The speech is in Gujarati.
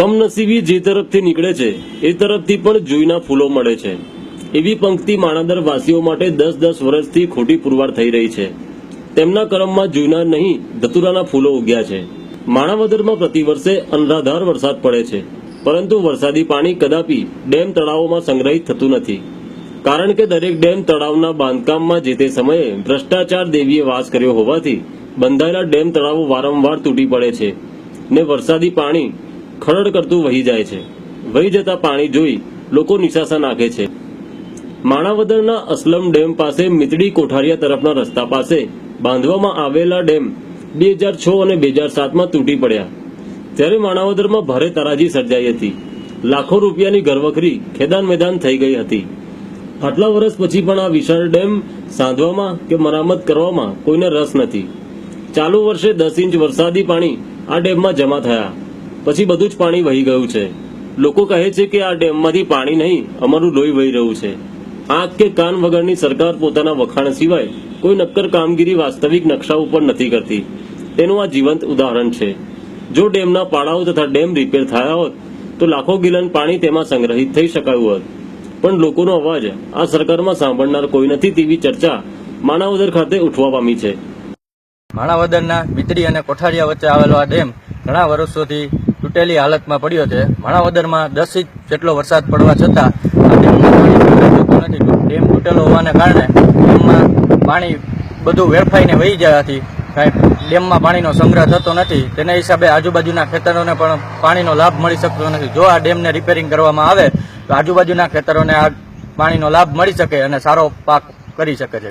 કમનસીબી જે તરફથી નીકળે છે, એ તરફથી પણ જુઈના ફૂલો મળે છે. એવી પંક્તિ માણાદર વાસીઓ માટે દસ દસ વર્ષથી ખોટી પુરવાર થઈ રહી છે. તેમના કરમમાં જુઈના નહીં, ધતુરાના ફૂલો ઉગ્યા છે. માણાવદરમાં પ્રતિવર્ષે અનરાધાર વરસાદ પડે છે. પરંતુ વરસાદી પાણી કદાપી ડેમ તળાવોમાં સંગ્રહિત થતું નથી. કારણ કે દરેક ડેમ તળાવના બાંધકામમાં જે તે સમયે ભ્રષ્ટાચાર દેવીએ વાસ કર્યો હોવાથી બંધાયેલા ડેમ તળાવો વારંવાર તૂટી પડે છે ને વરસાદી પાણી ખરડ કરતું વહી જાય છે. વહી જતા પાણી જોઈ લોકો નિશાસા નાખે છે. માણાવદરના અસલમ ડેમ પાસે મિતડી કોઠારિયા તરફના રસ્તા પાસે બાંધવામાં આવેલા ડેમ બે હજાર છ અને બે હજાર સાતમાં તૂટી પડ્યા. ત્યારે માણાવદરમાં ભારે તારાજી સર્જાઈ હતી. લાખો રૂપિયાની ઘરવખરી ખેદાન મેદાન થઈ ગઈ હતી. આટલા વર્ષ પછી પણ આ વિશાળ ડેમ સાંધવામાં કે મરામત કરવામાં કોઈને રસ નથી. ચાલુ વર્ષે દસ ઇંચ વરસાદી પાણી આ ડેમમાં જમા થયા. પછી બધું જ પાણી વહી ગયું છે. લોકો કહે છે કે આ ડેમમાંથી પાણી નહીં, અમારું લોહી વહી રહ્યું છે. આંખ કે કાન વગરની સરકાર પોતાના વખાણ સિવાય કોઈ નક્કર કામગીરી વાસ્તવિક નકશા ઉપર નથી કરતી. તેનું આ જીવંત ઉદાહરણ છે. જો ડેમના પાળાઓ તથા ડેમ રિપેર થયા હોત, તો લાખો ગિલન પાણી તેમાં સંગ્રહિત થઈ શકાયું હોત. પણ લોકોનો અવાજ આ સરકારમાં સાંભળનાર કોઈ નથી તેવી ચર્ચા માણાવદર ખાતે ઉઠવા પામી છે. માણાવદરના બીતડી અને કોઠારિયા વચ્ચે આવેલો આ ડેમ ઘણા વર્ષોથી તૂટેલી હાલતમાં પડ્યો છે. માણાવદરમાં દસ ઇંચ જેટલો વરસાદ પડવા છતાં નથી. ડેમ તૂટેલો હોવાને કારણે ડેમમાં પાણી બધું વેડફાઈને વહી જવાથી કાંઈ ડેમમાં પાણીનો સંગ્રહ થતો નથી. તેના હિસાબે આજુબાજુના ખેતરોને પણ પાણીનો લાભ મળી શકતો નથી. જો આ ડેમને રિપેરિંગ કરવામાં આવે, તો આજુબાજુના ખેતરોને આ પાણીનો લાભ મળી શકે અને સારો પાક કરી શકે છે.